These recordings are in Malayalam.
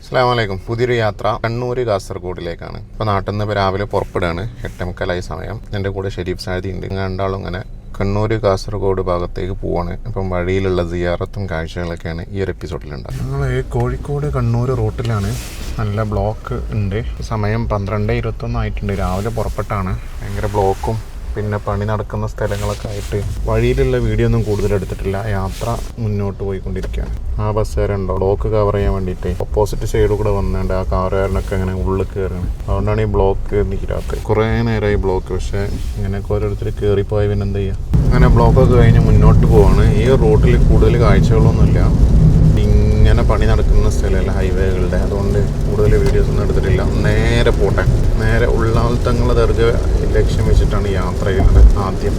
അസ്സാം വലൈക്കും പുതിയൊരു യാത്ര കണ്ണൂർ കാസർഗോഡിലേക്കാണ്. ഇപ്പോൾ നാട്ടിൽ നിന്ന് രാവിലെ പുറപ്പെടുകയാണ്. എട്ടേമുക്കാലായ സമയം. എന്റെ കൂടെ ഷെരീഫ് സാദി ഉണ്ട് രണ്ടാളും ഇങ്ങനെ കണ്ണൂർ കാസർഗോഡ് ഭാഗത്തേക്ക് പോവാണ്. ഇപ്പം വഴിയിലുള്ള സിയാറത്തും കാഴ്ചകളൊക്കെയാണ് ഈ ഒരു എപ്പിസോഡിലുണ്ട് ഞങ്ങൾ കോഴിക്കോട് കണ്ണൂർ റൂട്ടിലാണ്. നല്ല ബ്ലോക്ക് ഉണ്ട്. സമയം പന്ത്രണ്ട് ഇരുപത്തൊന്ന് ആയിട്ടുണ്ട് രാവിലെ പുറപ്പെട്ടാണ്. ഭയങ്കര ബ്ലോക്കും പിന്നെ പണി നടക്കുന്ന സ്ഥലങ്ങളൊക്കെ ആയിട്ട് വഴിയിലുള്ള വീഡിയോ ഒന്നും കൂടുതൽ എടുത്തിട്ടില്ല. യാത്ര മുന്നോട്ട് പോയിക്കൊണ്ടിരിക്കുകയാണ്. ആ ബസ്സുകാരുണ്ടോ ബ്ലോക്ക് കവർ ചെയ്യാൻ വേണ്ടിയിട്ട് ഓപ്പോസിറ്റ് സൈഡിൽ കൂടെ വന്നുകൊണ്ട് ആ കാറുകാരനൊക്കെ ഇങ്ങനെ ഉള്ളിൽ കയറുകയാണ് അതുകൊണ്ടാണ് ഈ ബ്ലോക്ക് നിൽക്കാത്തത്. കുറേ നേരമായി ബ്ലോക്ക് പക്ഷേ ഇങ്ങനെയൊക്കെ ഓരോരുത്തർ കയറിപ്പോയി പിന്നെ എന്ത് ചെയ്യുക അങ്ങനെ ബ്ലോക്കൊക്കെ കഴിഞ്ഞ് മുന്നോട്ട് പോവാണ്. ഈ റൂട്ടിൽ കൂടുതൽ കാഴ്ചകളൊന്നുമില്ല. ഇങ്ങനെ പണി നടക്കുന്ന സ്ഥലമല്ല ഹൈവേകളുടെ അതുകൊണ്ട് കൂടുതൽ വീഡിയോസ് ഒന്നും എടുത്തിട്ടില്ല. നേരെ പോട്ടെ. നേരെ ഉള്ളാൽത്തങ്ങൾ ദർഗ ലക്ഷ്യം വെച്ചിട്ടാണ് യാത്ര ചെയ്യുന്നത് ആദ്യം.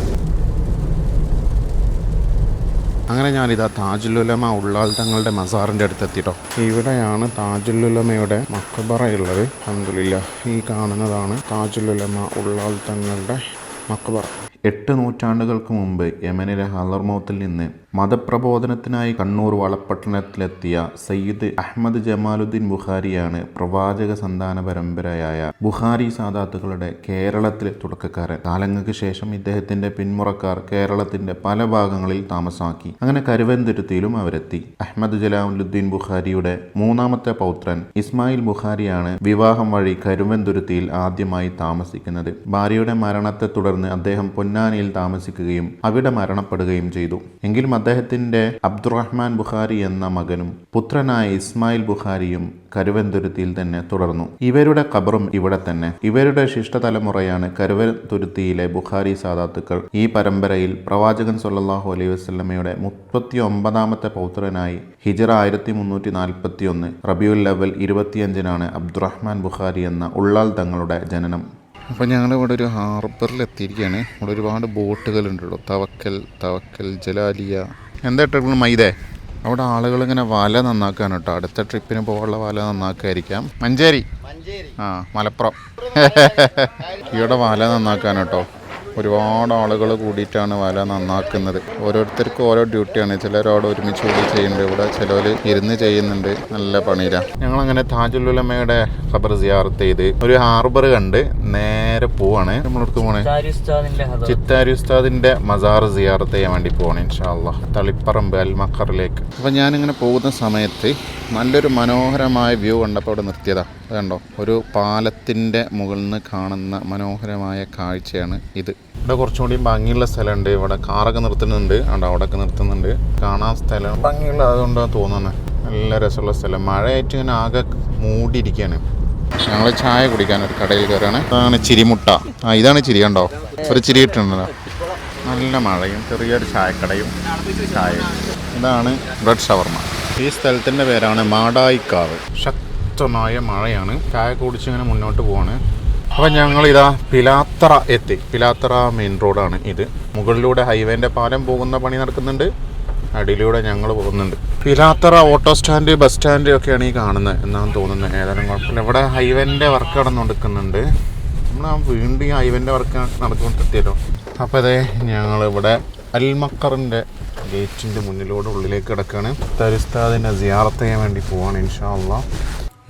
അങ്ങനെ ഞാനിതാ താജുലുലമ ഉള്ളാൾ തങ്ങളുടെ മസാറിന്റെ അടുത്ത് എത്തിട്ടോ ഇവിടെയാണ് താജുലുലമയുടെ മക്കബറയുള്ളത് അഹമ്മദില്ല ഈ കാണുന്നതാണ് താജുലുലമ ഉള്ളാൾ തങ്ങളുടെ മക്കബറ എട്ട് നൂറ്റാണ്ടുകൾക്ക് മുമ്പ് യമനിലെ ഹലർമൗത്തിൽ നിന്ന് മതപ്രബോധനത്തിനായി കണ്ണൂർ വളപട്ടണത്തിലെത്തിയ സയ്യിദ് അഹമ്മദ് ജമാലുദ്ദീൻ ബുഖാരിയാണ് പ്രവാചക സന്താന പരമ്പരയായ ബുഖാരി സാദാത്തുകളുടെ കേരളത്തിലെ തുടക്കക്കാരൻ. കാലങ്ങൾക്ക് ശേഷം ഇദ്ദേഹത്തിന്റെ പിന്മുറക്കാർ കേരളത്തിന്റെ പല ഭാഗങ്ങളിൽ താമസമാക്കി അങ്ങനെ കരുവന്തുരുത്തിയിലും അവരെത്തി. അഹമ്മദ് ജലാലുദ്ദീൻ ബുഖാരിയുടെ മൂന്നാമത്തെ പൗത്രൻ ഇസ്മായിൽ ബുഖാരിയാണ് വിവാഹം വഴി കരുവന്തുരുത്തിയിൽ ആദ്യമായി താമസിക്കുന്നത്. ഭാര്യയുടെ മരണത്തെ തുടർന്ന് അദ്ദേഹം പൊന്നാനിയിൽ താമസിക്കുകയും അവിടെ മരണപ്പെടുകയും ചെയ്തു. എങ്കിലും അദ്ദേഹത്തിന്റെ അബ്ദുറഹ്മാൻ ബുഖാരി എന്ന മകനും പുത്രനായ ഇസ്മായിൽ ബുഖാരിയും കരുവന്തുരുത്തിയിൽ തന്നെ തുടർന്നു. ഇവരുടെ ഖബറും ഇവിടെ തന്നെ. ഇവരുടെ ശിഷ്ടതലമുറയാണ് കരുവന്തുരുത്തിയിലെ ബുഖാരി സാദാത്തുക്കൾ. ഈ പരമ്പരയിൽ പ്രവാചകൻ സൊല്ലാഹു അലൈഹി വസ്ലമയുടെ മുപ്പത്തി ഒമ്പതാമത്തെ പൗത്രനായി ഹിജറ ആയിരത്തി മുന്നൂറ്റി നാൽപ്പത്തി ഒന്ന് റബിയുൽ ലെവൽ ഇരുപത്തിയഞ്ചിനാണ് അബ്ദുറഹ്മാൻ ബുഖാരി എന്ന ഉള്ളാൽ തങ്ങളുടെ ജനനം. അപ്പോൾ ഞങ്ങൾ ഇവിടെ ഒരു ഹാർബറിൽ എത്തിയിരിക്കുകയാണ് ഇവിടെ ഒരുപാട് ബോട്ടുകളുണ്ട് കേട്ടോ തവക്കൽ തവക്കൽ ജലാലിയ. എന്താ ട്രിപ്പിൾ മൈദേ? അവിടെ ആളുകൾ ഇങ്ങനെ വല നന്നാക്കാണ് കേട്ടോ. അടുത്ത ട്രിപ്പിന് പോകാനുള്ള വല നന്നാക്കായിരിക്കാം. മഞ്ചേരി? ആ മലപ്പുറം. ഇവിടെ വല നന്നാക്കാൻ കേട്ടോ. ഒരുപാട് ആളുകൾ കൂടിയിട്ടാണ് വല നന്നാക്കുന്നത്. ഓരോരുത്തർക്കും ഓരോ ഡ്യൂട്ടിയാണ്. ചിലർ അവിടെ ഒരുമിച്ച് കൂടി ചെയ്യുന്നുണ്ട്. ഇവിടെ ചിലവർ ഇരുന്ന് ചെയ്യുന്നുണ്ട്. നല്ല പണിയിലാണ് ഞങ്ങളങ്ങനെ താജുലുലമയുടെ ഖബർ സിയാർത്ത് ചെയ്ത് ഒരു ഹാർബർ കണ്ട് നേരെ പോവാണ്. നമ്മളെടുത്ത് പോണേ. ചിത്താരി ഉസ്താദിന്റെ മസാർ സിയാർത്ത് ചെയ്യാൻ വേണ്ടി പോകണം ഇൻഷാല്ല തളിപ്പറമ്പ് അൽമക്കറിലേക്ക് അപ്പൊ ഞാനിങ്ങനെ പോകുന്ന സമയത്ത് നല്ലൊരു മനോഹരമായ വ്യൂ കണ്ടപ്പോൾ അവിടെ നിർത്തിയതാ. അതുണ്ടോ കണ്ടോ? ഒരു പാലത്തിന്റെ മുകളിൽ നിന്ന് കാണുന്ന മനോഹരമായ കാഴ്ചയാണ് ഇത്. ഇവിടെ കുറച്ചും കൂടി ഭംഗിയുള്ള സ്ഥലമുണ്ട്. ഇവിടെ കാറൊക്കെ നിർത്തുന്നുണ്ട്. അവിടെ അവിടെയൊക്കെ നിർത്തുന്നുണ്ട്. കാണാൻ സ്ഥലം ഭംഗിയുള്ള അതുകൊണ്ടാണ് തോന്നുന്നത് നല്ല രസമുള്ള സ്ഥലം. മഴയായിട്ട് ഇങ്ങനെ ആകെ മൂടിയിരിക്കുകയാണ്. ഞങ്ങൾ ചായ കുടിക്കാൻ ഒരു കടയിൽ കയറാണ് അതാണ് ചിരിമുട്ട. ആ ഇതാണ് ചിരി കണ്ടോ? ഒരു ചിരി ഇട്ടുണ്ടല്ലോ നല്ല മഴയും ചെറിയൊരു ചായക്കടയും ചായയും. ഇതാണ് ബ്രെഡ് ഷവർമ. ഈ സ്ഥലത്തിന്റെ പേരാണ് മാടായിക്കാവ്. ശക്തമായ മഴയാണ്. ചായ കുടിച്ച് ഇങ്ങനെ മുന്നോട്ട് പോവാണ്. അപ്പം ഞങ്ങൾ ഇതാ പിലാത്തറ എത്തി. പിലാത്തറ മെയിൻ റോഡാണ് ഇത്. മുകളിലൂടെ ഹൈവേന്റെ പാലം പോകുന്ന പണി നടക്കുന്നുണ്ട്. അടിയിലൂടെ ഞങ്ങൾ പോകുന്നുണ്ട്. Pilathara auto stand bus stand ഒക്കെയാണ് ഈ കാണുന്നത് എന്നാണ് തോന്നുന്നത് ഏതായാലും കുഴപ്പമില്ല. ഇവിടെ ഹൈവേന്റെ വർക്ക് നടന്നുകൊടുക്കുന്നുണ്ട് നമ്മൾ ആ വീണ്ടും ഈ ഹൈവേന്റെ വർക്ക് നടന്നുകൊണ്ടെത്തിയല്ലോ അപ്പോൾ അതെ ഞങ്ങളിവിടെ അൽമക്കറിന്റെ ഗേറ്റിന്റെ മുന്നിലൂടെ ഉള്ളിലേക്ക് കിടക്കുകയാണ് തരിസ്താദിനെ സിയാറത്ത് ചെയ്യാൻ വേണ്ടി പോവാണ് ഇൻഷാ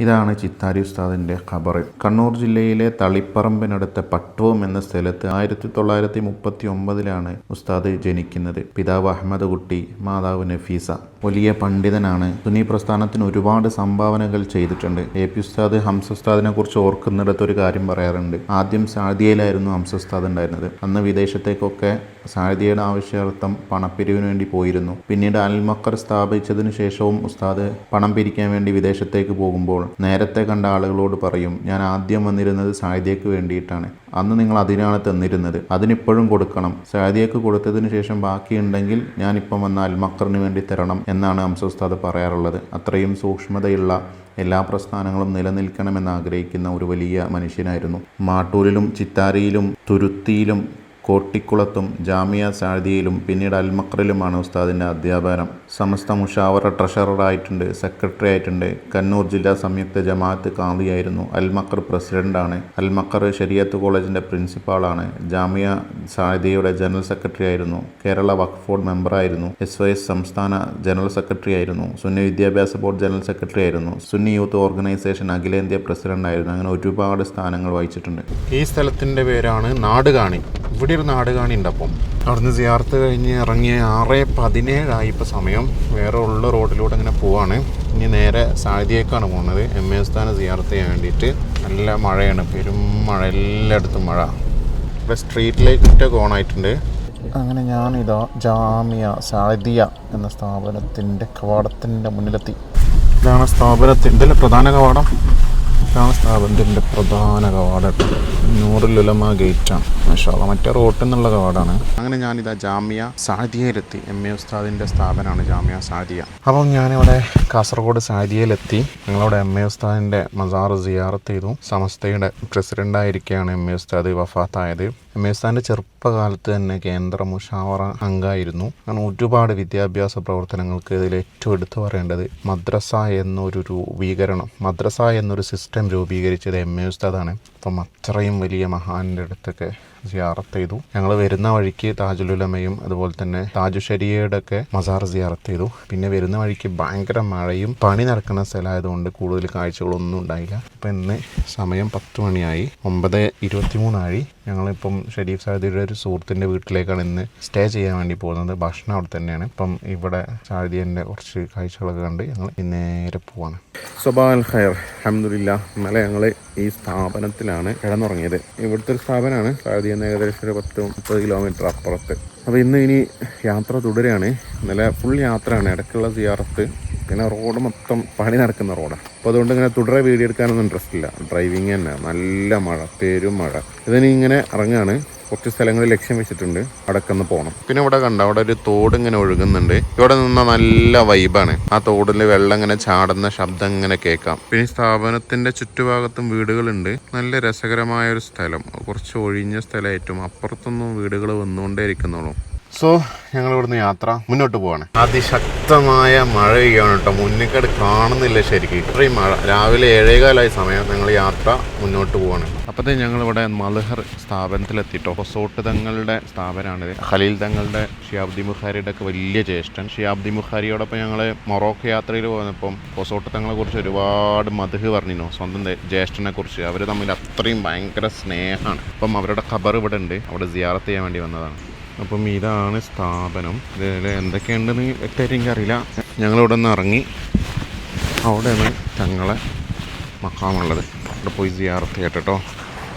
ഇതാണ് ചിത്താരി ഉസ്താദിന്റെ ഖബർ. കണ്ണൂർ ജില്ലയിലെ തളിപ്പറമ്പിനടുത്ത പട്ടവും എന്ന സ്ഥലത്ത് ആയിരത്തി തൊള്ളായിരത്തി മുപ്പത്തി ഒമ്പതിലാണ് ഉസ്താദ് ജനിക്കുന്നത്. പിതാവ് അഹമ്മദ് കുട്ടി മാതാവ് നഫീസ. വലിയ പണ്ഡിതനാണ്. സുനി പ്രസ്ഥാനത്തിന് ഒരുപാട് സംഭാവനകൾ ചെയ്തിട്ടുണ്ട്. എ പി ഉസ്താദ് ഹംസ ഉസ്താദിനെ കുറിച്ച് ഓർക്കുന്നിടത്ത് ഒരു കാര്യം പറയാറുണ്ട്. ആദ്യം സാദിയയിലായിരുന്നു ഹംസ ഉസ്താദ് ഉണ്ടായിരുന്നത്. അന്ന് വിദേശത്തേക്കൊക്കെ സാദിയയുടെ ആവശ്യാർത്ഥം പണപ്പിരിവിന് വേണ്ടി പോയിരുന്നു. പിന്നീട് അൽമക്കർ സ്ഥാപിച്ചതിന് ശേഷവും ഉസ്താദ് പണം പിരിക്കാൻ വേണ്ടി വിദേശത്തേക്ക് പോകുമ്പോൾ നേരത്തെ കണ്ട ആളുകളോട് പറയും ഞാൻ ആദ്യം വന്നിരുന്നത് സാദിയക്ക് വേണ്ടിയിട്ടാണ്. അന്ന് നിങ്ങൾ അതിനാണ് തന്നിരുന്നത്. അതിനിപ്പോഴും കൊടുക്കണം. സാദിയക്ക് കൊടുത്തതിന് ശേഷം ബാക്കിയുണ്ടെങ്കിൽ ഞാനിപ്പം വന്ന അൽമക്കറിന് വേണ്ടി തരണം എന്നാണ് അംസോസ്താദ് പറയാറുള്ളത്. അത്രയും സൂക്ഷ്മതയുള്ള എല്ലാ പ്രസ്ഥാനങ്ങളും നിലനിൽക്കണമെന്ന് ആഗ്രഹിക്കുന്ന ഒരു വലിയ മനുഷ്യനായിരുന്നു. മാട്ടൂരിലും ചിത്താരിയിലും തുരുത്തിയിലും കോട്ടിക്കുളത്തും ജാമിയ സാദിയയിലും പിന്നീട് അൽമക്രയിലുമാണ് ഉസ്താദിന്റെ അധ്യാപനം. സമസ്ത മുഷാവറ ട്രഷററായിട്ടുണ്ട് സെക്രട്ടറി ആയിട്ടുണ്ട് കണ്ണൂർ ജില്ലാ സംയുക്ത ജമാഅത്ത് കാന്തിയായിരുന്നു അൽമക്കർ പ്രസിഡന്റാണ്. അൽമക്കർ ശരിയത്ത് കോളേജിന്റെ പ്രിൻസിപ്പാളാണ്. ജാമിയ സാദിയയുടെ ജനറൽ സെക്രട്ടറി ആയിരുന്നു കേരള വഖഫ് ബോർഡ് മെമ്പറായിരുന്നു. എസ് വൈ എസ് സംസ്ഥാന ജനറൽ സെക്രട്ടറി ആയിരുന്നു Sunni Vidyabhyasa board general secretary ആയിരുന്നു സുന്നി യൂത്ത് ഓർഗനൈസേഷൻ അഖിലേന്ത്യാ പ്രസിഡന്റ് ആയിരുന്നു അങ്ങനെ ഒരുപാട് സ്ഥാനങ്ങൾ വഹിച്ചിട്ടുണ്ട്. ഈ സ്ഥലത്തിന്റെ പേരാണ് നാടുകാണി. ഇവിടെ ഒരു നാട് കാണിയുണ്ട് അപ്പം. അവിടുന്ന് സിയാർത്ത് കഴിഞ്ഞ് ഇറങ്ങിയ ആറ് പതിനേഴായി ഇപ്പോൾ സമയം. വേറെ ഉള്ള റോഡിലൂടെ ഇങ്ങനെ പോവാണ്. ഇനി നേരെ സാദിയേക്കാണ് പോകുന്നത് എം എ സ്ഥാനം സിയാർത്ത് ചെയ്യാൻ വേണ്ടിയിട്ട്. നല്ല മഴയാണ്. പെരും മഴ എല്ലായിടത്തും മഴ. ഇവിടെ സ്ട്രീറ്റ് ലൈറ്റൊക്കെ ഓൺ ആയിട്ടുണ്ട് അങ്ങനെ ഞാനിതാ ജാമിയ സാദിയ എന്ന സ്ഥാപനത്തിന്റെ കവാടത്തിന്റെ മുന്നിലെത്തി. ഇതാണ് സ്ഥാപനത്തിന്റെ പ്രധാന കവാടം. ഇതാണ് സ്ഥാപനത്തിന്റെ പ്രധാന കവാടം നൂറിലുലമ ഗേറ്റാണ് മാഷാല്ല മറ്റേ റോട്ടിൽ നിന്നുള്ള കവാടാണ്. അങ്ങനെ ഞാനിതാ ജാമ്യ സാദിയയിലെത്തി. എം എ ഉസ്താദിന്റെ സ്ഥാപനമാണ് ജാമ്യ സാദിയ. അപ്പം ഞാനിവിടെ കാസർഗോഡ് സാദിയയിലെത്തി. ഞങ്ങളവിടെ എം എ ഉസ്താദിന്റെ മസാർ സിയാറത്ത് ചെയ്തു. സമസ്തയുടെ പ്രസിഡന്റായിരിക്കുകയാണ് എം എ ഉസ്താദ് വഫാത്തായത്. എം എ ഉസ്താദിന്റെ ചെറുപ്പകാലത്ത് തന്നെ കേന്ദ്ര മുഷാവറ അംഗമായിരുന്നു. അങ്ങനെ ഒരുപാട് വിദ്യാഭ്യാസ പ്രവർത്തനങ്ങൾക്ക് ഇതിൽ ഏറ്റവും എടുത്തു പറയേണ്ടത് മദ്രസ എന്നൊരു രൂപീകരണം മദ്രസ എന്നൊരു സിസ്റ്റം രൂപീകരിച്ചത് എം എ ഉസ്താദാണ് അപ്പം അത്രയും വലിയ മഹാന്റെ അടുത്തൊക്കെ സിയാറത്ത് ചെയ്തു. ഞങ്ങൾ വരുന്ന വഴിക്ക് താജുലുലമയും അതുപോലെ തന്നെ താജു ഷരിയയുടെ ഒക്കെ മസാർ സിയാറത്ത് ചെയ്തു. പിന്നെ വരുന്ന വഴിക്ക് ഭയങ്കര മഴയും പണി നടക്കുന്ന സ്ഥലമായതുകൊണ്ട് കൂടുതൽ കാഴ്ചകളൊന്നും ഉണ്ടായില്ല. അപ്പം ഇന്ന് സമയം പത്ത് മണിയായി. ഒമ്പത് ഇരുപത്തിമൂന്നായി. ഞങ്ങളിപ്പം ഷരീഫ് സാദിയുടെ ഒരു സുഹൃത്തിന്റെ വീട്ടിലേക്കാണ് ഇന്ന് സ്റ്റേ ചെയ്യാൻ വേണ്ടി പോകുന്നത്. ഭക്ഷണം അവിടെ തന്നെയാണ്. ഇപ്പം ഇവിടെ സാദിയന്റെ കുറച്ച് കാഴ്ചകളൊക്കെ കണ്ട് ഞങ്ങൾ നേരെ പോവാണ്. സ്വഭാവ ഖൈർ. അഹമ്മദില്ല ഇന്നലെ ഞങ്ങൾ ഈ സ്ഥാപനത്തിലാണ് കിടന്നുറങ്ങിയത്. ഇവിടുത്തെ ഒരു സ്ഥാപനമാണ് നിന്ന് ഏകദേശം ഒരു പത്ത് മുപ്പത് കിലോമീറ്റർ അപ്പുറത്ത്. അപ്പോൾ ഇന്ന് ഇനി യാത്ര തുടരുകയാണ്. ഇന്നലെ ഫുൾ യാത്രയാണ്. ഇടയ്ക്കുള്ള സിയാറത്ത് പിന്നെ റോഡ് മൊത്തം പണി നടക്കുന്ന റോഡാണ്. അപ്പോൾ അതുകൊണ്ട് ഇങ്ങനെ തുടരെ വീഡിയോ എടുക്കാനൊന്നും ഇൻട്രസ്റ്റ് ഇല്ല. ഡ്രൈവിങ് തന്നെ. നല്ല മഴ പേരും മഴ. ഇതിന് ഇങ്ങനെ ഇറങ്ങാണ്. കുറച്ച് സ്ഥലങ്ങളിൽ ലക്ഷ്യം വെച്ചിട്ടുണ്ട്. അവിടെയൊക്കെ ഒന്ന് പോകണം പിന്നെ ഇവിടെ കണ്ട അവിടെ ഒരു തോട് ഇങ്ങനെ ഒഴുകുന്നുണ്ട്. ഇവിടെ നിന്ന നല്ല വൈബാണ് ആ തോടിൽ വെള്ളം ഇങ്ങനെ ചാടുന്ന ശബ്ദം ഇങ്ങനെ കേൾക്കാം. പിന്നെ സ്ഥാപനത്തിന്റെ ചുറ്റുഭാഗത്തും വീടുകളുണ്ട്. നല്ല രസകരമായ ഒരു സ്ഥലം. കുറച്ച് ഒഴിഞ്ഞ സ്ഥലമായിട്ടും അപ്പുറത്തൊന്നും വീടുകൾ വന്നുകൊണ്ടേ ഇരിക്കുന്നുള്ളൂ. സോ ഞങ്ങൾ ഇവിടുന്ന് യാത്ര മുന്നോട്ട് പോവാണ്. അതിശക്തമായ മഴ പെയ്യാണ് കേട്ടോ മുന്നിക്കട് കാണുന്നില്ല ശരിക്കും. ഇത്രയും മഴ. രാവിലെ ഏഴേകാലായ സമയം ഞങ്ങൾ യാത്ര മുന്നോട്ട് പോവാണ്. അപ്പോഴത്തേ ഞങ്ങളിവിടെ മലഹർ സ്ഥാപനത്തിലെത്തിട്ടോ. റിസോർട്ട് തങ്ങളുടെ സ്ഥാപനമാണിത് ഖലീൽ തങ്ങളുടെ ഷിയാബ്ദി മുഖാരിയുടെ ഒക്കെ വലിയ ജ്യേഷ്ഠൻ. ഷിയാബ്ദി മുഖാരിയോടൊപ്പം ഞങ്ങൾ മൊറോക്കോ യാത്രയിൽ പോകുന്നപ്പം റിസോർട്ട് തങ്ങളെ കുറിച്ച് ഒരുപാട് മധുഹ് പറഞ്ഞിരുന്നു. സ്വന്തം ജ്യേഷ്ഠനെ കുറിച്ച്. അവർ തമ്മിൽ അത്രയും ഭയങ്കര സ്നേഹമാണ്. അപ്പം അവരുടെ ഖബർ ഇവിടെ ഉണ്ട് അവിടെ സിയാറത്ത് ചെയ്യാൻ വേണ്ടി വന്നതാണ്. അപ്പം ഇതാണ് സ്ഥാപനം. ഇതിൽ എന്തൊക്കെയുണ്ടെന്ന് വ്യക്തമായിട്ട് എനിക്കറിയില്ല. ഞങ്ങളിവിടെ നിന്ന് ഇറങ്ങി അവിടെയാണ് ഞങ്ങളെ മക്കാമുള്ളത്. അവിടെ പോയി സിയാറത്ത് കേട്ടോ.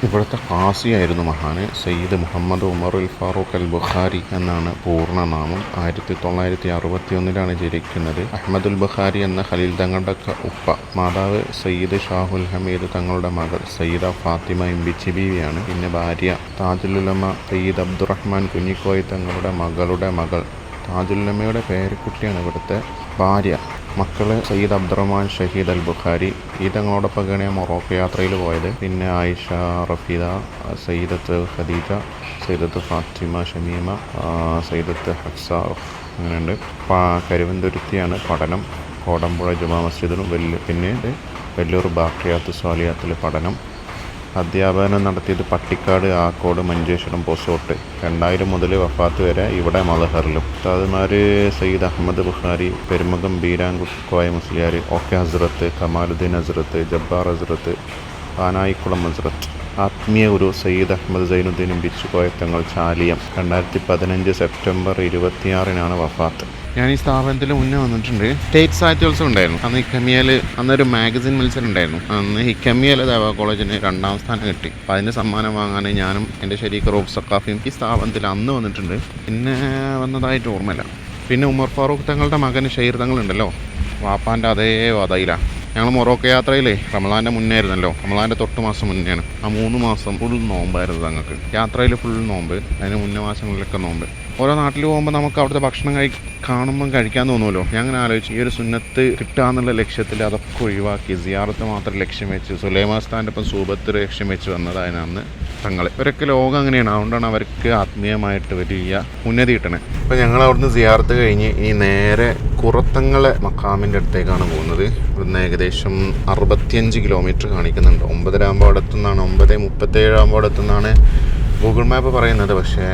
ഇവിടുത്തെ ഖാസിയായിരുന്നു മഹാന് സയ്യിദ് മുഹമ്മദ് ഉമർ ഉൽ ഫാറൂഖ് അൽ ബുഖാരി എന്നാണ് പൂർണനാമം ആയിരത്തി തൊള്ളായിരത്തി അറുപത്തി ഒന്നിലാണ് ജനിക്കുന്നത്. അഹമ്മദുൽ ബുഖാരി എന്ന ഖലീൽ തങ്ങളുടെ ഉപ്പ. മാതാവ് സയ്യിദ് ഷാഹുൽ ഹമീദ് തങ്ങളുടെ മകൾ സയ്യിദ ഫാത്തിമ ഇമ്പിച്ചി ബീവിയാണ്. പിന്നെ ഭാര്യ താജുലുലമ സയ്യിദ് അബ്ദുറഹ്മാൻ കുഞ്ഞിക്കോയ് തങ്ങളുടെ മകളുടെ മകൾ. താജുല്ലമ്മയുടെ പേരക്കുട്ടിയാണ് ഇവിടുത്തെ ഭാര്യ മക്കൾ സയ്യിദ് അബ്ദുറഹ്മാൻ ഷഹീദ് അൽ ബുഖാരി ഈ തങ്ങളോടൊപ്പം ഞാൻ മൊറോക്കോ യാത്രയിൽ പോയത്. പിന്നെ ആയിഷ റഫീദ സയ്യിദത്ത് ഖദീജ സയ്യിദത്ത് ഫാത്തിമ ഷമീമ സയ്യിദത്ത് ഹക്സ അങ്ങനെയുണ്ട്. കരുവന്തുരുത്തിയാണ് പഠനം. കോടമ്പുഴ ജുമാ മസ്ജിദിലും വലിയ പിന്നെ വെല്ലൂർ ബാക്രിയാത്ത് സ്വാലിയാത്തിൽ പഠനം. അധ്യാപനം നടത്തിയത് പട്ടിക്കാട് ആക്കോട് മഞ്ചേശ്വരം പൊസോട്ട് രണ്ടായിരം മുതൽ വഫാത്ത് വരെ ഇവിടെ മലഹറിലും ഉസ്താദ്മാർ സയ്യിദ് അഹമ്മദ് ബുഖാരി പെരുമകം ബീരാങ്കുക്കോയ കോയ മുസ്ലിയാർ ഓക്കെ ഹസ്രത്ത് കമാലുദ്ദീൻ ഹസ്രത്ത് ജബ്ബാർ ഹസ്രത്ത് ആനായിക്കുളം ഹസ്രത്ത്. ആത്മീയ ഗുരു സയ്യിദ് അഹമ്മദ് സൈനുദ്ദീനും ബിച്ചുകോയ തങ്ങൾ ചാലിയം. രണ്ടായിരത്തി പതിനഞ്ച് സെപ്റ്റംബർ ഇരുപത്തിയാറിനാണ് വഫാത്ത്. ഞാൻ ഈ സ്ഥാപനത്തിൽ മുന്നേ വന്നിട്ടുണ്ട്. സ്റ്റേറ്റ് സാഹിത്യോത്സവം ഉണ്ടായിരുന്നു. അന്ന് ഹിക്കമിയയിൽ അന്നൊരു മാഗസിൻ മത്സരം ഉണ്ടായിരുന്നു അന്ന് ഹിക്കമിയൽ ദേവ കോളേജിന് രണ്ടാം സ്ഥാനം കിട്ടി. അപ്പോൾ അതിന് സമ്മാനം വാങ്ങാൻ ഞാനും എന്റെ ശരീക്ക് റോബ് സക്കാഫിയും ഈ സ്ഥാപനത്തിൽ അന്ന് വന്നിട്ടുണ്ട്. പിന്നെ വന്നതായിട്ട് ഓർമ്മയില്ല. പിന്നെ ഉമർ ഫാറൂഖ് തങ്ങളുടെ മകൻ ഷെയ്ർ തങ്ങളുണ്ടല്ലോ. വാപ്പാന്റെ അതേ വതയിലാണ് ഞങ്ങൾ മൊറോക്കോ യാത്രയിലേ റമലാന്റെ മുന്നേ ആയിരുന്നല്ലോ റമലാന്റെ തൊട്ട് മാസം മുന്നെയാണ്. ആ മൂന്ന് മാസം ഫുൾ നോമ്പായിരുന്നു ഞങ്ങൾക്ക് യാത്രയിൽ ഫുൾ നോമ്പ് അതിന് മുന്നേ മാസങ്ങളിലൊക്കെ നോമ്പ്. ഓരോ നാട്ടിൽ പോകുമ്പോൾ നമുക്ക് അവിടുത്തെ ഭക്ഷണം കഴി കാണുമ്പം കഴിക്കാൻ തോന്നുമല്ലോ ഞാൻ അങ്ങനെ ആലോചിച്ച് ഈ ഒരു സുന്നത്ത് കിട്ടാന്നുള്ള ലക്ഷ്യത്തിൽ അതൊക്കെ ഒഴിവാക്കി സിയാറത്ത് മാത്രം ലക്ഷ്യം വെച്ച് സുലൈമാസ്ഥാന്റെ ഒപ്പം സൂപത്ത് ലക്ഷ്യം വെച്ച് വന്നതാണ് അന്ന് തങ്ങൾ ഇവരൊക്കെ ലോകം അങ്ങനെയാണ്. അതുകൊണ്ടാണ് അവർക്ക് ആത്മീയമായിട്ട് വലിയ ഉന്നതി കിട്ടണേ അപ്പോൾ ഞങ്ങൾ അവിടുന്ന് സിയാറത്ത് കഴിഞ്ഞ് ഇനി നേരെ കുറത്തങ്ങളെ മക്കാമിന്റെ അടുത്തേക്കാണ് പോകുന്നത്. ഇവിടുന്ന് ഏകദേശം അറുപത്തിയഞ്ച് കിലോമീറ്റർ കാണിക്കുന്നുണ്ട്. ഒമ്പതരാകുമ്പോൾ എത്തുന്നതാണ്. ഒമ്പത് മുപ്പത്തേഴാകുമ്പോൾ എത്തുന്നതാണ്. ഗൂഗിൾ മാപ്പ് പറയുന്നത് പക്ഷേ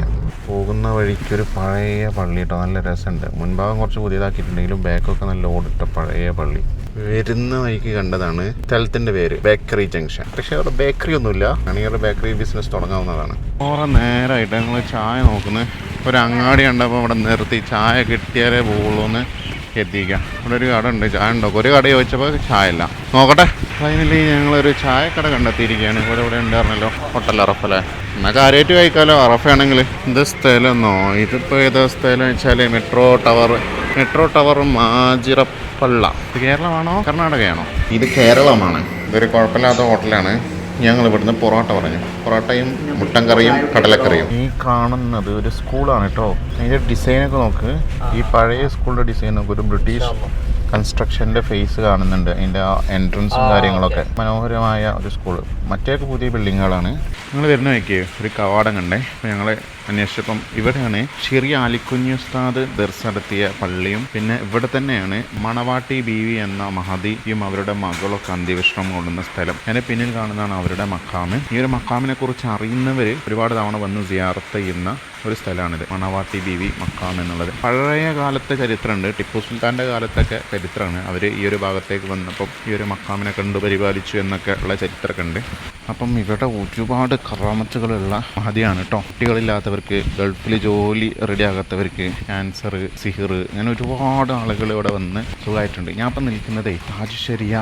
പോകുന്ന വഴിക്കൊരു പഴയ പള്ളി കേട്ടോ നല്ല രസമുണ്ട്. മുൻഭാഗം കുറച്ച് പുതിയതാക്കിയിട്ടുണ്ടെങ്കിലും ബാക്കൊക്കെ നല്ല ഓടിട്ട പഴയ പള്ളി. വരുന്ന വഴിക്ക് കണ്ടതാണ് സ്ഥലത്തിന്റെ പേര് ബേക്കറി ജംഗ്ഷൻ പക്ഷേ അവിടെ ബേക്കറി ഒന്നുമില്ല. ആണെങ്കിൽ അവിടെ ബേക്കറി ബിസിനസ് തുടങ്ങാവുന്നതാണ്. കുറേ നേരമായിട്ട് ഞങ്ങൾ ചായ നോക്കുന്നത് ഒരു അങ്ങാടി കണ്ടപ്പോൾ അവിടെ നിർത്തി ചായ കിട്ടിയാലേ പോകുള്ളൂ എന്ന് എത്തിക്കാം ഇവിടെ ഒരു കട ഉണ്ട് ചായ ഉണ്ടോ? ഒരു കട ചോദിച്ചപ്പോൾ ചായ ഇല്ല നോക്കട്ടെ. ഫൈനലി ഞങ്ങളൊരു ചായക്കട കണ്ടെത്തിയിരിക്കുകയാണ്. ഇവിടെ ഇവിടെ ഉണ്ടായിരുന്നല്ലോ ഹോട്ടൽ അറഫല്ലേ എന്നാൽ കാര്യമായിട്ട് കഴിക്കാമല്ലോ അറഫയാണെങ്കിൽ ഇത് സ്ഥലമെന്നോ? ഇതിപ്പോൾ ഏതാ സ്ഥലം വെച്ചാൽ metro tower. Metro tower Majirapalla. ഇത് കേരളമാണോ? കർണാടകയാണോ? ഇത് കേരളമാണ്. ഇതൊരു കുഴപ്പമില്ലാത്ത ഹോട്ടലാണ്. ഞങ്ങൾ ഇവിടുന്ന് പൊറോട്ട പറഞ്ഞു. പൊറോട്ടയും മുട്ടൻ കറിയും കടലക്കറിയും. ഈ കാണുന്നത് ഒരു സ്കൂളാണ് കേട്ടോ. അതിന്റെ ഡിസൈനൊക്കെ നോക്ക്. ഈ പഴയ സ്കൂളിന്റെ ഡിസൈൻ നോക്ക്. ഒരു ബ്രിട്ടീഷ് കൺസ്ട്രക്ഷന്റെ ഫേസ് കാണുന്നുണ്ട്. അതിന്റെ ആ എൻട്രൻസും കാര്യങ്ങളൊക്കെ. മനോഹരമായ ഒരു സ്കൂൾ മറ്റേക്ക് പുതിയ ബിൽഡിങ്ങുകളാണ് നിങ്ങൾ വരുന്ന വയ്ക്കേ ഒരു കവാടം കണ്ടേ. അപ്പോൾ ഞങ്ങൾ അന്വേഷിച്ചപ്പം ഇവിടെയാണ് ചെറിയ ആലിക്കുഞ്ഞു ഉസ്താദ് ദർസ് നടത്തിയ പള്ളിയും. പിന്നെ ഇവിടെ തന്നെയാണ് മണവാട്ടി ബീവി എന്ന മഹദിയും അവരുടെ മകളൊക്കെ അന്ത്യവിശ്രമം കൊള്ളുന്ന സ്ഥലം. അതിന് പിന്നിൽ കാണുന്നതാണ് അവരുടെ മക്കാമ് ഈ ഒരു മക്കാമിനെ കുറിച്ച് അറിയുന്നവർ ഒരുപാട് തവണ വന്ന് സിയാർത്ത് ചെയ്യുന്ന ഒരു സ്ഥലമാണിത്. മണവാട്ടി ബീവി മക്കാം എന്നുള്ളത്. പഴയ കാലത്തെ ചരിത്രമുണ്ട് ടിപ്പു സുൽത്താന്റെ കാലത്തൊക്കെ ചരിത്രമാണ്. അവർ ഈ ഒരു ഭാഗത്തേക്ക് വന്നപ്പം ഈ ഒരു മക്കാമിനെ കണ്ടു പരിപാലിച്ചു എന്നൊക്കെ ഉള്ള ചരിത്രമൊക്കെ ഉണ്ട്. അപ്പം ഇവിടെ ഒരുപാട് കറാമത്തുകളുള്ള മഹതിയാണ് കേട്ടോ കുട്ടികളില്ലാത്തവർക്ക് ഗൾഫിൽ ജോലി റെഡിയാകാത്തവർക്ക് ക്യാൻസർ സിഹിർ അങ്ങനെ ഒരുപാട് ആളുകൾ ഇവിടെ വന്ന് സുഖമായിട്ടുണ്ട് ഞാൻ ഇപ്പം നിൽക്കുന്നതേ താജുശരിയ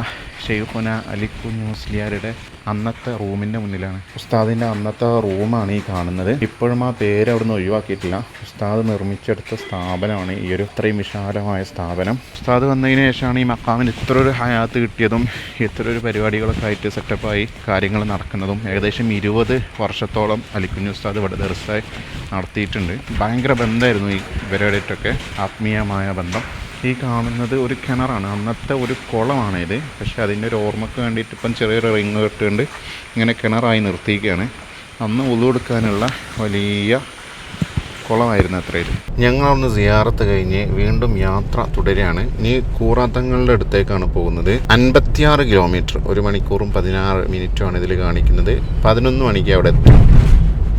ഷെയ്ഖുന അലിക്കുഞ്ഞ് മുസ്ലിയാരുടെ അന്നത്തെ റൂമിന്റെ മുന്നിലാണ്. ഉസ്താദിന്റെ അന്നത്തെ റൂമാണ് ഈ കാണുന്നത്. ഇപ്പോഴും ആ പേര് അവിടുന്ന് ഒഴിവാക്കിയിട്ടില്ല. ഉസ്താദ് നിർമ്മിച്ചെടുത്ത സ്ഥാപനമാണ് ഈ ഒരു ഇത്രയും വിശാലമായ സ്ഥാപനം. ഉസ്താദ് വന്നതിന് ശേഷമാണ് ഈ മക്കാമിന് ഇത്ര ഒരു ഹയാത്ത് കിട്ടിയതും ഇത്ര ഒരു പരിപാടികളൊക്കെ ആയിട്ട് സെറ്റപ്പായി കാര്യങ്ങൾ നടക്കുന്നതും ഏകദേശം ഇരുപത് വർഷത്തോളം അലിക്കുഞ്ഞു ഉസ്താദ് ഇവിടെ ദർസായി നടത്തിയിട്ടുണ്ട്. ഭയങ്കര ബന്ധമായിരുന്നു ഈ ഇവരുമായിട്ടൊക്കെ ആത്മീയമായ ബന്ധം. ഈ കാണുന്നത് ഒരു കിണറാണ്. അന്നത്തെ ഒരു കുളമാണ് ഇത്. പക്ഷേ അതിന്റെ ഒരു ഓർമ്മക്ക് വേണ്ടിയിട്ട് ഇപ്പം ചെറിയൊരു റിങ് കെട്ടുകൊണ്ട് ഇങ്ങനെ കിണറായി നിർത്തിയിരിക്കുകയാണ് അന്ന് ഉളുവെടുക്കാനുള്ള വലിയ കുളമായിരുന്നു അത്ര ഇത്. ഞങ്ങളൊന്ന് സിയാറത്ത് കഴിഞ്ഞ് വീണ്ടും യാത്ര തുടരുകയാണ്. ഇനി കൂറാത്തങ്ങളുടെ അടുത്തേക്കാണ് പോകുന്നത്. അൻപത്തിയാറ് കിലോമീറ്റർ ഒരു മണിക്കൂറും പതിനാറ് മിനിറ്റുമാണ് ഇതിൽ കാണിക്കുന്നത്. പതിനൊന്ന് മണിക്ക് അവിടെ എത്തും.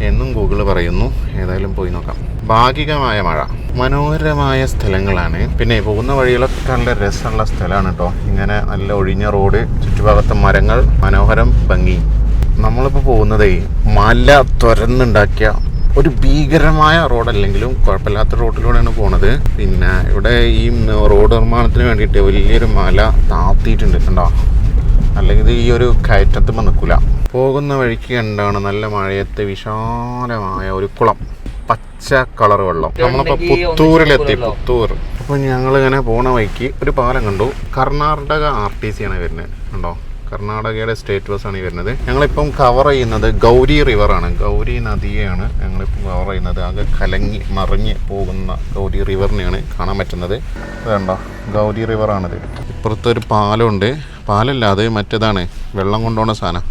എന്നും ഗൂഗിൾ പറയുന്നു. ഏതായാലും പോയി നോക്കാം. ഭാഗികമായ മഴ. മനോഹരമായ സ്ഥലങ്ങളാണ്. പിന്നെ പോകുന്ന വഴികളൊക്കെ നല്ല രസമുള്ള സ്ഥലമാണ് കേട്ടോ ഇങ്ങനെ നല്ല ഒഴിഞ്ഞ റോഡ് ചുറ്റുഭാഗത്തെ മരങ്ങൾ മനോഹരം ഭംഗി. നമ്മളിപ്പോൾ പോകുന്നതേ മല തുരന്നുണ്ടാക്കിയ ഒരു ഭീകരമായ റോഡല്ലെങ്കിലും കുഴപ്പമില്ലാത്ത റോഡിലൂടെയാണ് പോണത്. പിന്നെ ഇവിടെ ഈ റോഡ് നിർമ്മാണത്തിന് വേണ്ടിയിട്ട് വലിയൊരു മല താത്തിയിട്ടുണ്ട് കണ്ടോ? അല്ലെങ്കിൽ ഈ ഒരു കയറ്റത്തുമ്പോൾ നിൽക്കില്ല പോകുന്ന വഴിക്ക് കണ്ടാണ് നല്ല മഴയത്തെ വിശാലമായ ഒരു കുളം. പച്ച കളർ വെള്ളം. നമ്മളിപ്പോൾ പുത്തൂരിലെത്തി പുത്തൂർ. അപ്പോൾ ഞങ്ങളിങ്ങനെ പോണ വഴിക്ക് ഒരു പാലം കണ്ടു. കർണാടക ആർ ടി സി ആണ് വരുന്നത്. കണ്ടോ? കർണാടകയുടെ സ്റ്റേറ്റ് ബസ്സാണ് ഈ വരുന്നത്. ഞങ്ങളിപ്പം കവർ ചെയ്യുന്നത് ഗൗരി റിവറാണ് ഗൗരി നദിയെയാണ് ഞങ്ങളിപ്പം കവർ ചെയ്യുന്നത്. ആകെ കലങ്ങി മറിഞ്ഞ് പോകുന്ന ഗൗരി റിവറിനെയാണ് കാണാൻ പറ്റുന്നത്. വേണ്ട ഗൗരി റിവറാണിത് ഇപ്പുറത്തൊരു പാലമുണ്ട്. പാലല്ലാതെ മറ്റേതാണ്. വെള്ളം കൊണ്ടുപോകുന്ന സാധനം.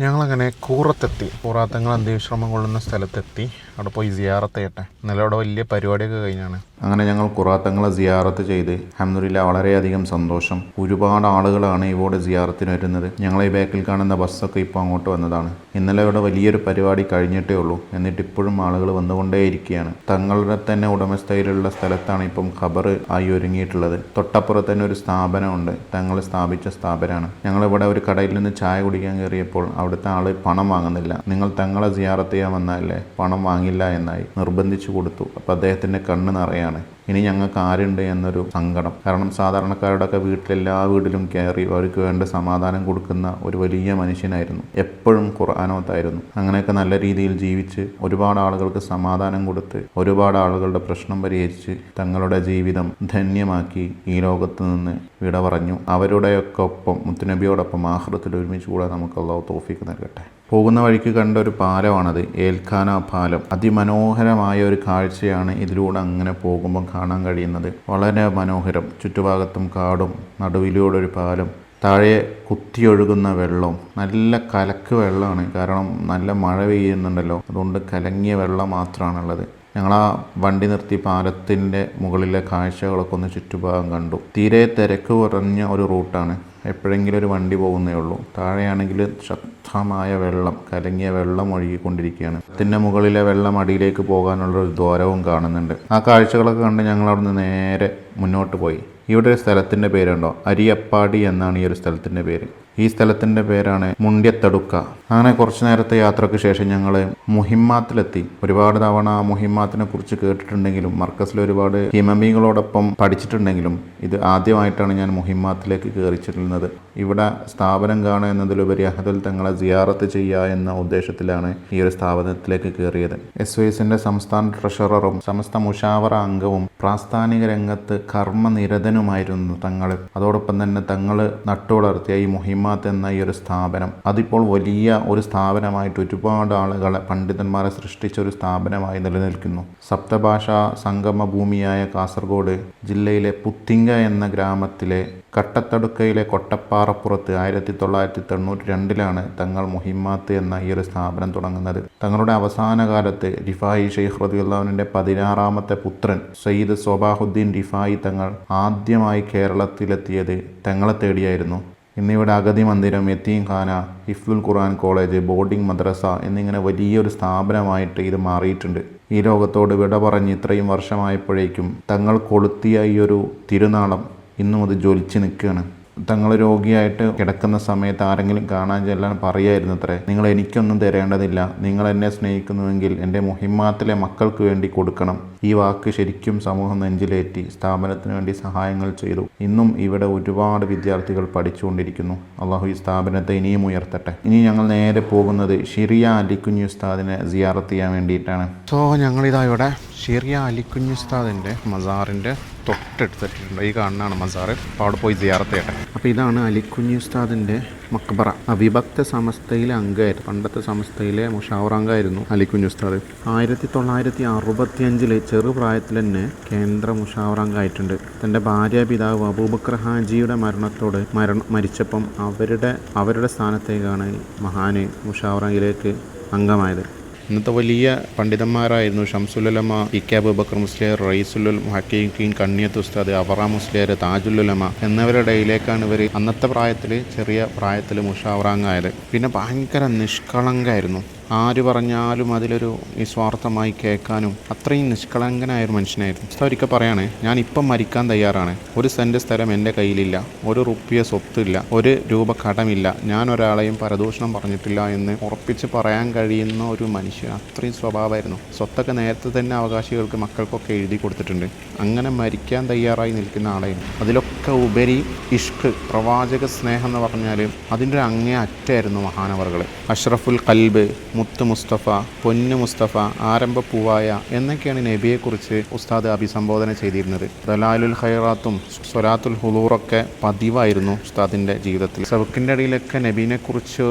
ഞങ്ങളങ്ങനെ കൂറത്തെത്തി. കൂറാത്തങ്ങൾ അന്ത്യവിശ്രമം കൊള്ളുന്ന സ്ഥലത്തെത്തി. അവിടെ പോയി സിയാറത്ത് ചെയ്യട്ടെ. ഇന്നലെ അവിടെ വലിയ പരിപാടിയൊക്കെ കഴിഞ്ഞാണ്. അങ്ങനെ ഞങ്ങൾ കുറാത്തങ്ങളെ സിയാറത്ത് ചെയ്ത് അഹമ്മദില്ല വളരെയധികം സന്തോഷം. ഒരുപാട് ആളുകളാണ് ഇവിടെ സിയാറത്തിന് വരുന്നത്. ഞങ്ങളെ ഈ ബാക്കിൽ കാണുന്ന ബസ്സൊക്കെ ഇപ്പോൾ അങ്ങോട്ട് വന്നതാണ്. ഇന്നലെ ഇവിടെ വലിയൊരു പരിപാടി കഴിഞ്ഞിട്ടേ ഉള്ളൂ. എന്നിട്ട് ഇപ്പോഴും ആളുകൾ വന്നുകൊണ്ടേയിരിക്കുകയാണ്. തങ്ങളുടെ തന്നെ ഉടമസ്ഥയിലുള്ള സ്ഥലത്താണ് ഇപ്പം ഖബർ ആയി ഒരുങ്ങിയിട്ടുള്ളത്. തൊട്ടപ്പുറത്ത് തന്നെ ഒരു സ്ഥാപനമുണ്ട്. തങ്ങൾ സ്ഥാപിച്ച സ്ഥാപനമാണ്. ഞങ്ങളിവിടെ ഒരു കടയിൽ നിന്ന് ചായ കുടിക്കാൻ കയറിയപ്പോൾ അവിടുത്തെ ആൾ പണം വാങ്ങുന്നില്ല. നിങ്ങൾ തങ്ങളെ സിയാറത്ത് ചെയ്യാൻ വന്നാലേ പണം വാങ്ങില്ല എന്നായി നിർബന്ധിച്ചു കൊടുത്തു. അപ്പോൾ അദ്ദേഹത്തിന്റെ കണ്ണ് നിറയാണ്. ഇനി ഞങ്ങൾക്ക് ആരുണ്ട് എന്നൊരു സങ്കടം. കാരണം സാധാരണക്കാരുടെയൊക്കെ വീട്ടിലെല്ലാ വീട്ടിലും കയറി അവർക്ക് വേണ്ട സമാധാനം കൊടുക്കുന്ന ഒരു വലിയ മനുഷ്യനായിരുന്നു. എപ്പോഴും ഖുർആാനോത്തായിരുന്നു അങ്ങനെയൊക്കെ നല്ല രീതിയിൽ ജീവിച്ച് ഒരുപാട് ആളുകൾക്ക് സമാധാനം കൊടുത്ത് ഒരുപാട് ആളുകളുടെ പ്രശ്നം പരിഹരിച്ച് തങ്ങളുടെ ജീവിതം ധന്യമാക്കി ഈ ലോകത്ത് നിന്ന് വിട പറഞ്ഞു. അവരുടെയൊക്കെ ഒപ്പം മുത്തുനബിയോടൊപ്പം ആഹൃത്തിൽ ഒരുമിച്ച് കൂടെ നമുക്ക് തോഫിക്ക് നൽകട്ടെ. പോകുന്ന വഴിക്ക് കണ്ട ഒരു പാലമാണത്. ഏൽഖാന പാലം. അതിമനോഹരമായ ഒരു കാഴ്ചയാണ് ഇതിലൂടെ അങ്ങനെ പോകുമ്പോൾ കാണാൻ കഴിയുന്നത്. വളരെ മനോഹരം. ചുറ്റുഭാഗത്തും കാടും നടുവിലൂടെ ഒരു പാലം. താഴെ കുത്തിയൊഴുകുന്ന വെള്ളം. നല്ല കലക്ക് വെള്ളമാണ്. കാരണം നല്ല മഴ പെയ്യുന്നുണ്ടല്ലോ. അതുകൊണ്ട് കലങ്ങിയ വെള്ളം മാത്രമാണുള്ളത്. ഞങ്ങൾ ആ വണ്ടി നിർത്തി പാലത്തിന്റെ മുകളിലെ കാഴ്ചകളൊക്കെ ഒന്ന് ചുറ്റുഭാഗം കണ്ടു. തീരെ തിരക്ക് കുറഞ്ഞ ഒരു റൂട്ടാണ്. എപ്പോഴെങ്കിലും ഒരു വണ്ടി പോകുന്നേ ഉള്ളൂ. താഴെയാണെങ്കിൽ ശക്തമായ വെള്ളം കലങ്ങിയ വെള്ളം ഒഴുകിക്കൊണ്ടിരിക്കുകയാണ്. അതിന്റെ മുകളിലെ വെള്ളം അടിയിലേക്ക് പോകാനുള്ള ഒരു ദ്വാരവും കാണുന്നുണ്ട്. ആ കാഴ്ചകളൊക്കെ കണ്ട് ഞങ്ങൾ അവിടുന്ന് നേരെ മുന്നോട്ട് പോയി. ഇവിടെ ഒരു സ്ഥലത്തിന്റെ പേരുണ്ടോ? അരിയപ്പാടി എന്നാണ് ഈ ഒരു സ്ഥലത്തിന്റെ പേര്. ഈ സ്ഥലത്തിന്റെ പേരാണ് മുണ്ട്യത്തടുക്ക. അങ്ങനെ കുറച്ച് നേരത്തെ യാത്രയ്ക്ക് ശേഷം ഞങ്ങൾ മുഹിമ്മാത്തിലെത്തി. ഒരുപാട് തവണ ആ മുഹിമ്മാത്തിനെ കുറിച്ച് കേട്ടിട്ടുണ്ടെങ്കിലും മർക്കസിൽ ഒരുപാട് ഹിമമികളോടൊപ്പം പഠിച്ചിട്ടുണ്ടെങ്കിലും ഇത് ആദ്യമായിട്ടാണ് ഞാൻ മുഹിമ്മാത്തിലേക്ക് കയറിച്ചിട്ടുള്ളത് ഇവിടെ സ്ഥാപനം കാണുക എന്നതിലുപരി അഹദൽ തങ്ങളെ സിയാറത്ത് ചെയ്യുക എന്ന ഉദ്ദേശത്തിലാണ് ഈ ഒരു സ്ഥാപനത്തിലേക്ക് കയറിയത് എസ് വൈസിന്റെ സംസ്ഥാന ട്രഷററും സമസ്ത മുഷാവറ അംഗവും പ്രാസ്ഥാനിക രംഗത്ത് കർമ്മനിരതനുമായിരുന്നു തങ്ങൾ അതോടൊപ്പം തന്നെ തങ്ങൾ നട്ടുവളർത്തിയ ഈ മുഹിമാത്ത് എന്ന ഈ ഒരു സ്ഥാപനം. അതിപ്പോൾ വലിയ ഒരു സ്ഥാപനമായിട്ട് ഒരുപാട് ആളുകളെ പണ്ഡിതന്മാരെ സൃഷ്ടിച്ച ഒരു സ്ഥാപനമായി നിലനിൽക്കുന്നു. സപ്തഭാഷാ സംഗമ ഭൂമിയായ കാസർഗോഡ് ജില്ലയിലെ പുത്തിങ്ക എന്ന ഗ്രാമത്തിലെ കട്ടത്തടുക്കയിലെ കൊട്ടപ്പാറപ്പുറത്ത് ആയിരത്തി തൊള്ളായിരത്തി തൊണ്ണൂറ്റി രണ്ടിലാണ് തങ്ങൾ മുഹിമാത്ത് എന്ന ഈ ഒരു സ്ഥാപനം തുടങ്ങുന്നത്. തങ്ങളുടെ അവസാന കാലത്ത് റിഫായി ഷെയ്ഖ് റദിയുള്ളവനിന്റെ പതിനാറാമത്തെ പുത്രൻ സയ്യിദ് സൊബാഹുദ്ദീൻ റിഫായി തങ്ങൾ ആദ്യമായി കേരളത്തിലെത്തിയത് തങ്ങളെ തേടിയായിരുന്നു. ഇന്നിവിടെ അഗതി മന്ദിരം യത്തീംഖാന ഹിഫ്ലുൽ ഖുർആൻ കോളേജ് ബോർഡിംഗ് മദ്രസ എന്നിങ്ങനെ വലിയൊരു സ്ഥാപനമായിട്ട് ഇത് മാറിയിട്ടുണ്ട്. ഈ ലോകത്തോട് വിട പറഞ്ഞ് ഇത്രയും വർഷമായപ്പോഴേക്കും തങ്ങൾ കൊളുത്തിയ ഈ ഒരു തിരുനാളം ഇന്നും അത് ജ്വലിച്ച് നിൽക്കുകയാണ്. തങ്ങൾ രോഗിയായിട്ട് കിടക്കുന്ന സമയത്ത് ആരെങ്കിലും കാണാൻ ചെല്ലാൻ പറയായിരുന്നു അത്രേ നിങ്ങൾ എനിക്കൊന്നും തരേണ്ടതില്ല. നിങ്ങൾ എന്നെ സ്നേഹിക്കുന്നുവെങ്കിൽ എന്റെ മുഹിമാത്തിലെ മക്കൾക്ക് വേണ്ടി കൊടുക്കണം. ഈ വാക്ക് ശരിക്കും സമൂഹം നെഞ്ചിലേറ്റി സ്ഥാപനത്തിന് വേണ്ടി സഹായങ്ങൾ ചെയ്തു. ഇന്നും ഇവിടെ ഒരുപാട് വിദ്യാർത്ഥികൾ പഠിച്ചുകൊണ്ടിരിക്കുന്നു. അള്ളാഹു ഈ സ്ഥാപനത്തെ ഇനിയും ഉയർത്തട്ടെ. ഇനി ഞങ്ങൾ നേരെ പോകുന്നത് ഷിറിയ അലിക്കുഞ്ഞു ഉസ്താദിനെ സിയാറത്ത് ചെയ്യാൻ വേണ്ടിയിട്ടാണ്. സോ ഞങ്ങളിതാ ഇവിടെ ഷിറിയ അലിക്കുഞ്ഞു ഉസ്താദിന്റെ മസാറിന്റെ തൊട്ടടുത്തിട്ടുണ്ട് ഈ കാണുന്നതാണ് മസാർ അപ്പോൾ അവിടെ പോയി സിയാറത്ത് അപ്പോൾ ഇതാണ് അലിക്കുഞ്ഞി ഉസ്താദിന്റെ മക്ബറ. അവിഭക്ത സമസ്തയിലെ അംഗമായിരുന്നു. പണ്ടത്തെ സമസ്തയിലെ മുഷാവറാങ്കായിരുന്നു അലിക്കുഞ്ഞു ഉസ്താദ്. ആയിരത്തി തൊള്ളായിരത്തി അറുപത്തി അഞ്ചിൽ ചെറുപ്രായത്തിൽ തന്നെ കേന്ദ്ര മുഷാവറാങ്കായിട്ടുണ്ട് തന്റെ ഭാര്യ പിതാവ് അബൂബക്കർ ഹാജിയുടെ മരണത്തോട് മരണ മരിച്ചപ്പം അവരുടെ അവരുടെ സ്ഥാനത്തേക്കാണ് മഹാന് മുഷാവറാങ്കിലേക്ക് അംഗമായത്. ഇന്നത്തെ വലിയ പണ്ഡിതന്മാരായിരുന്നു ഷംസുലമ ഇ കെ അബൂബക്കർ മുസ്ലിയർ റയീസുൽ ഹക്കീം കണ്ണിയത്ത് ഉസ്താദ് അവറ മുസ്ലിയർ താജുലുലമ എന്നിവരുടെ ഇടയിലേക്കാണ് ഇവർ അന്നത്തെ പ്രായത്തിൽ ചെറിയ പ്രായത്തിൽ മുഷാവറാങ്ങായത് പിന്നെ ഭയങ്കര നിഷ്കളങ്കായിരുന്നു ആര് പറഞ്ഞാലും അതിലൊരു നിസ്വാർത്ഥമായി കേൾക്കാനും അത്രയും നിഷ്കളങ്കനായ ഒരു മനുഷ്യനായിരുന്നു. ഒരിക്കൽ പറയാണ് ഞാൻ ഇപ്പം മരിക്കാൻ തയ്യാറാണ്. ഒരു സെന്റ് സ്ഥലം എന്റെ കയ്യിലില്ല. ഒരു റുപ്യ സ്വത്തില്ല. ഒരു രൂപ കടമില്ല. ഞാൻ ഒരാളെയും പരദൂഷണം പറഞ്ഞിട്ടില്ല എന്ന് ഉറപ്പിച്ച് പറയാൻ കഴിയുന്ന ഒരു മനുഷ്യൻ അത്രയും സ്വഭാവമായിരുന്നു. സ്വത്തൊക്കെ നേരത്തെ തന്നെ അവകാശികൾക്ക് മക്കൾക്കൊക്കെ എഴുതി കൊടുത്തിട്ടുണ്ട്. അങ്ങനെ മരിക്കാൻ തയ്യാറായി നിൽക്കുന്ന ആളെയും അതിലൊക്കെ ഉപരി ഇഷ്ക് പ്രവാചക സ്നേഹം എന്ന് പറഞ്ഞാൽ അതിന്റെ ഒരു അങ്ങേ അറ്റായിരുന്നു മഹാനവറുകൾ അഷ്റഫുൽ കൽബ് മുത്ത് മുസ്തഫ പൊന്നു മുസ്തഫ ആരംഭപ്പൂവായ എന്നൊക്കെയാണ് നബിയെക്കുറിച്ച് ഉസ്താദ് അഭിസംബോധന ചെയ്തിരുന്നത്. ദലാലുൽ ഹൈറാത്തും സ്വലാത്തുൽ ഹുലൂറൊക്കെ പതിവായിരുന്നു ഉസ്താദിന്റെ ജീവിതത്തിൽ. സെവക്കിന്റെ ഇടയിലൊക്കെ നബീനെക്കുറിച്ച്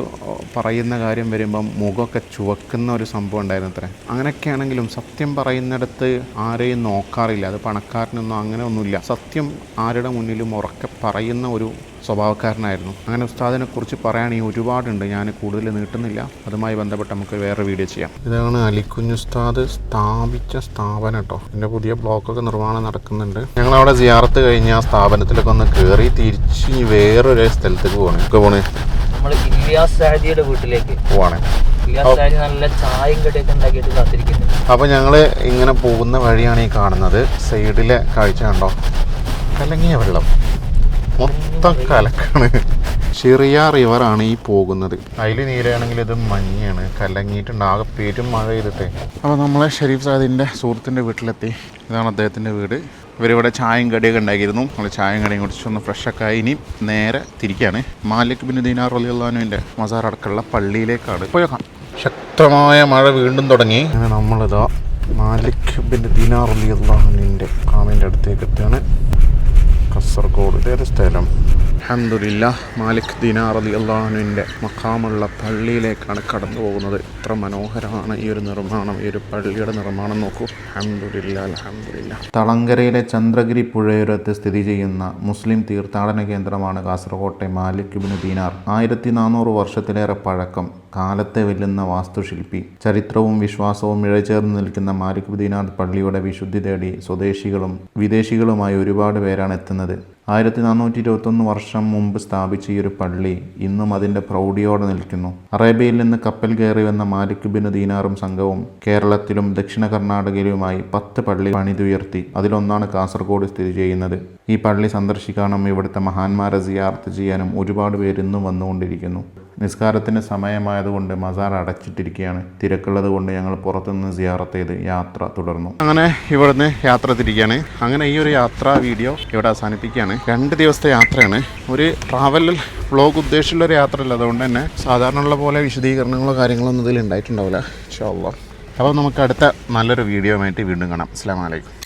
പറയുന്ന കാര്യം വരുമ്പം മുഖമൊക്കെ ചുവക്കുന്ന ഒരു സംഭവം ഉണ്ടായിരുന്നു അത്ര അങ്ങനെയൊക്കെയാണെങ്കിലും സത്യം പറയുന്നിടത്ത് ആരെയും നോക്കാറില്ല. അത് പണക്കാരനൊന്നും അങ്ങനെ ഒന്നുമില്ല സത്യം ആരുടെ മുന്നിലും ഉറക്കെ പറയുന്ന ഒരു സ്വഭാവക്കാരനായിരുന്നു. അങ്ങനെ ഉസ്താദിനെ കുറിച്ച് പറയുകയാണെങ്കിൽ ഒരുപാടുണ്ട്. ഞാൻ കൂടുതൽ നീട്ടുന്നില്ല. അതുമായി ബന്ധപ്പെട്ട് നമുക്ക് വേറെ വീഡിയോ ചെയ്യാം. ഇതാണ് അലിക്കുഞ്ഞ് ഉസ്താദ് സ്ഥാപിച്ച സ്ഥാപനം കേട്ടോ. എന്റെ പുതിയ ബ്ലോക്കൊക്കെ നിർമ്മാണം നടക്കുന്നുണ്ട്. ഞങ്ങൾ അവിടെ സിയാറത്ത് കഴിഞ്ഞ് ആ സ്ഥാപനത്തിലൊക്കെ ഒന്ന് കയറി തിരിച്ച് വേറൊരു സ്ഥലത്തേക്ക് പോകണേ ഒക്കെ പോണേ? നമ്മൾ ഇല്യാസ് സാദിയുടെ വീട്ടിലേക്ക്. പോവാണേ. നല്ല ചായയും കടിയൊക്കെ ഉണ്ടാക്കിയിട്ട് കാത്തിരിക്കുന്നുണ്ട് അപ്പോൾ ഞങ്ങൾ ഇങ്ങനെ പോകുന്ന വഴിയാണ് ഈ കാണുന്നത്. സൈഡിലെ കാഴ്ച കണ്ടോ? കലങ്ങിയ വെള്ളം. മൊത്തം കലക്കാണ്. ചെറിയ റിവറാണ് ഈ പോകുന്നത്. അതിൽ നീരാണെങ്കിൽ ഇത് മഞ്ഞാണ് കലങ്ങിയിട്ടുണ്ട്. ആകെ പേരും മഴ ചെയ്തിട്ടേ അപ്പോൾ നമ്മളെ ഷെരീഫ് സാദിന്റെ സുഹൃത്തിന്റെ വീട്ടിലെത്തി. ഇതാണ് അദ്ദേഹത്തിന്റെ വീട്. ഇവരിവിടെ ചായയും കടിയൊക്കെ ഉണ്ടാക്കിയിരുന്നു. നമ്മൾ ചായയും കടിയും കുടിച്ച് ഒന്ന് ഫ്രഷൊക്കെ ആയി. ഇനി നേരെ തിരിക്കുകയാണ് മാലിക് ബിൻ ദീനാർ അലിയുള്ളാനുവിന്റെ മസാർ അടക്കമുള്ള പള്ളിയിലേക്കാണ്. പോയേക്കാം ശക്തമായ മഴ വീണ്ടും തുടങ്ങി. അങ്ങനെ നമ്മളിതാ മാലിക് ബിൻ ദീനാർ അലിയുള്ളാനുവിന്റെ കാമിന്റെ അടുത്തേക്ക് എത്തുകയാണ്. കാസർഗോഡ് ഇതേത് സ്ഥലം? അഹമ്മദില്ല മാലിക് ദിനാർ അലി അള്ളാഹുവിന്റെ മക്കാമുള്ള പള്ളിയിലേക്കാണ് കടന്നു പോകുന്നത്. ഇത്ര മനോഹരമാണ് ഈ ഒരു നിർമ്മാണം ഈ ഒരു പള്ളിയുടെ നിർമ്മാണം നോക്കൂ. അഹമ്മദില്ല അലഹമില്ല തളങ്കരയിലെ ചന്ദ്രഗിരി പുഴയോരത്ത് സ്ഥിതി ചെയ്യുന്ന മുസ്ലിം തീർത്ഥാടന കേന്ദ്രമാണ് കാസർകോട്ടെ മാലിക് ബിൻ ദീനാർ. ആയിരത്തി നാനൂറ് വർഷത്തിലേറെ പഴക്കം കാലത്തെ വെല്ലുന്ന വാസ്തുശില്പി ചരിത്രവും വിശ്വാസവും ഇഴചേർന്ന് നിൽക്കുന്ന മാലിക് ദിനാർ പള്ളിയുടെ വിശുദ്ധി തേടി സ്വദേശികളും വിദേശികളുമായി ഒരുപാട് പേരാണ് എത്തുന്നത്. ആയിരത്തി നാനൂറ്റി ഇരുപത്തൊന്ന് വർഷം മുമ്പ് സ്ഥാപിച്ച ഈ ഒരു പള്ളി ഇന്നും അതിന്റെ പ്രൗഢിയോടെ നിൽക്കുന്നു. അറേബ്യയിൽ നിന്ന് കപ്പൽ കയറി വന്ന മാലിക് ബിൻ ദീനാറും സംഘവും കേരളത്തിലും ദക്ഷിണ കർണാടകയിലുമായി പത്ത് പള്ളി പണിതുയർത്തി. അതിലൊന്നാണ് കാസർഗോഡ് സ്ഥിതി ചെയ്യുന്നത്. ഈ പള്ളി സന്ദർശിക്കാനും ഇവിടുത്തെ മഹാന്മാരെ സിയാർത്ത് ചെയ്യാനും ഒരുപാട് പേര് ഇന്നും വന്നുകൊണ്ടിരിക്കുന്നു. നിസ്കാരത്തിന് സമയമായതുകൊണ്ട് മസാർ അടച്ചിട്ടിരിക്കുകയാണ്. തിരക്കുള്ളത് കൊണ്ട് ഞങ്ങൾ പുറത്തുനിന്ന് സിയാറത്ത് ചെയ്ത് യാത്ര തുടർന്നു. അങ്ങനെ ഇവിടുന്ന് യാത്ര തിരിക്കുകയാണ്. അങ്ങനെ ഈ ഒരു യാത്രാ വീഡിയോ ഇവിടെ അവസാനിപ്പിക്കുകയാണ്. രണ്ട് ദിവസത്തെ യാത്രയാണ്. ഒരു ട്രാവൽ വ്ളോഗ് ഉദ്ദേശിച്ചുള്ള ഒരു യാത്രയല്ല അതുകൊണ്ട് തന്നെ സാധാരണ ഉള്ള പോലെ വിശദീകരണങ്ങളോ കാര്യങ്ങളോ ഒന്നും ഇതിൽ ഉണ്ടായിട്ടുണ്ടാവില്ല. ഇൻഷാല്ലാ അപ്പോൾ നമുക്ക് അടുത്ത നല്ലൊരു വീഡിയോ ആയിട്ട് വീണ്ടും കാണാം. അസ്സാം വലൈക്കും